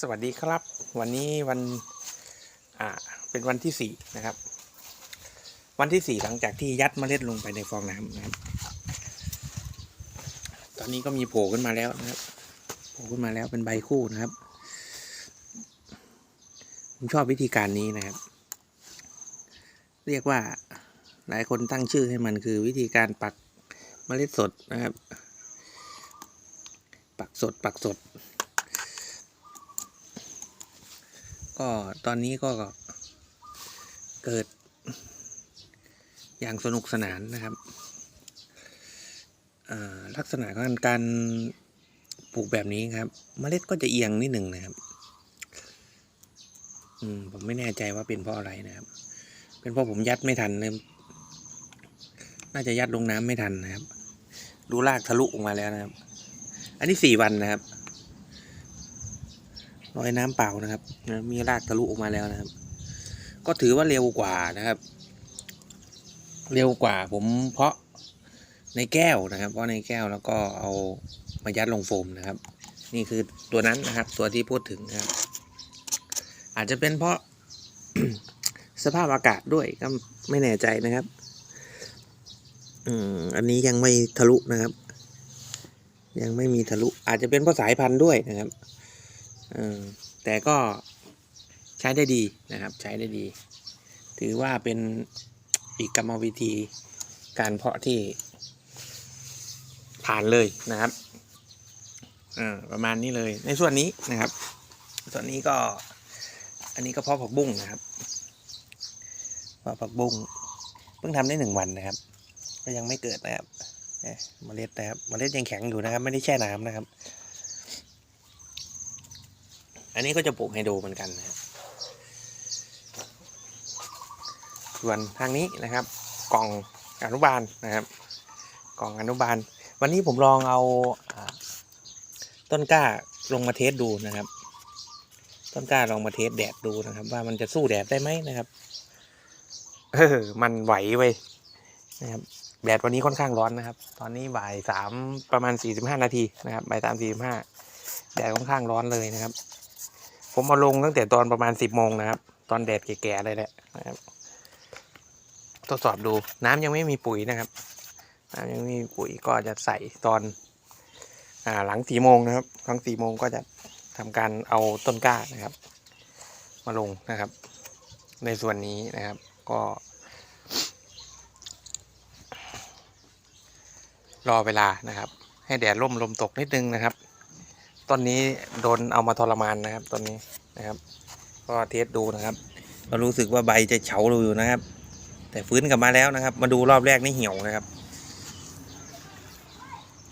สวัสดีครับ วันนี้วันอ่าเป็นวันที่สี่นะครับ วันที่สี่หลังจากที่ยัดเมล็ดลงไปในฟองน้ำนะครับ ตอนนี้ก็มีโผล่ขึ้นมาแล้วนะครับโผล่ขึ้นมาแล้วเป็นใบคู่นะครับ ผมชอบวิธีการนี้นะครับ เรียกว่าหลายคนตั้งชื่อให้มันคือวิธีการปักเมล็ดสดนะครับ ปักสดปักสด ก็ตอนนี้ก็เกิด อย่างสนุกสนานนะครับลักษณะของการปลูกแบบนี้ครับเมล็ดก็จะเอียงนิดหนึ่งนะครับ อืมผมไม่แน่ใจว่าเป็นเพราะอะไรนะครับ เป็นเพราะผมยัดไม่ทันเลยน่าจะยัดลงน้ำไม่ทันนะครับ ดูรากทะลุออกมาแล้วนะครับ อันนี้สี่วันนะครับ ลอยน้ำเปล่านะครับนะมีรากทะลุออกมาแล้วนะครับ ก็ถือว่าเร็วกว่านะครับ เร็วกว่าผมเพาะในแก้วนะครับ เพราะในแก้วแล้วก็เอามายัดลงโฟมนะครับ นี่คือตัวนั้นนะครับ ตัวที่พูดถึงนะครับ อาจจะเป็นเพราะสภาพอากาศด้วยก็ไม่แน่ใจนะครับ อืมอันนี้ยังไม่ทะลุนะครับ ยังไม่มีทะลุ อาจจะเป็นเพราะสายพันธุ์ด้วยนะครับ เออแต่ก็ใช้ได้ดีนะครับ ใช้ได้ดี ถือว่าเป็นอีกกรรมวิธีการเพาะที่ผ่านเลยนะครับออประมาณนี้เลยในส่วนนี้นะครับ ส่วนนี้ก็ อันนี้ก็เพาะผักบุ้งนะครับเพาะผักบุ้งเพิ่งทำได้หนึ่งวันนะครับ ก็ยังไม่เกิดนะครับเอ๊ะเมล็ดนะครับเมล็ดยังแข็งอยู่นะครับ ไม่ได้แช่น้ำนะครับ อันนี้ก็จะปลูกไฮโดรเหมือนกันนะครับส่วนทางนี้นะครับ กล่องอนุบาลนะครับ กล่องอนุบาล วันนี้ผมลองเอาต้นกล้าลงมาเทสดูนะครับ ต้นกล้าลองมาเทสแดดดูนะครับ ว่ามันจะสู้แดดได้ไหมนะครับเออมันไหวเว้ยนะครับแดดวันนี้ค่อนข้างร้อนนะครับ ตอนนี้บ่ายสามประมาณสี่สิบห้านาทีนะครับบ่ายสามสี่สิบห้าแดดค่อนข้างร้อนเลยนะครับ ผมมาลงตั้งแต่ตอนประมาณสิบโมงนะครับ ตอนแดดแก่ๆเลยแหละนะครับทดสอบดูน้ำยังไม่มีปุ๋ยนะครับ น้ำยังไม่มีปุ๋ยก็จะใส่ตอนอ่าหลังสี่โมงนะครับ หลังสี่โมงก็จะทำการเอาต้นกล้านะครับ มาลงนะครับ ในส่วนนี้นะครับ ก็ รอเวลานะครับ ให้แดดร่มลมตกนิดนึงนะครับ ต้นนี้โดนเอามาทรมานนะครับต้นนี้นะครับ ก็เทสดูนะครับ ก็รู้สึกว่าใบจะเฉาอยู่นะครับ แต่ฟื้นกลับมาแล้วนะครับ มาดูรอบแรกนี่เหี่ยวนะครับ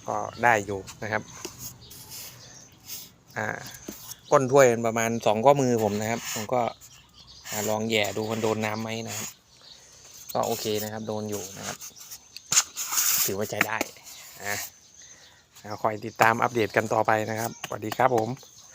ก็ได้อยู่นะครับ อ่าก้นถ้วยประมาณสองข้อมือผมนะครับ ผมก็ลองแหย่ดูมันโดนน้ำไหมนะครับ ก็โอเคนะครับ โดนอยู่นะครับ ถือว่าใช้ได้อะ คอยติดตามอัปเดตกันต่อไปนะครับสวัสดีครับผม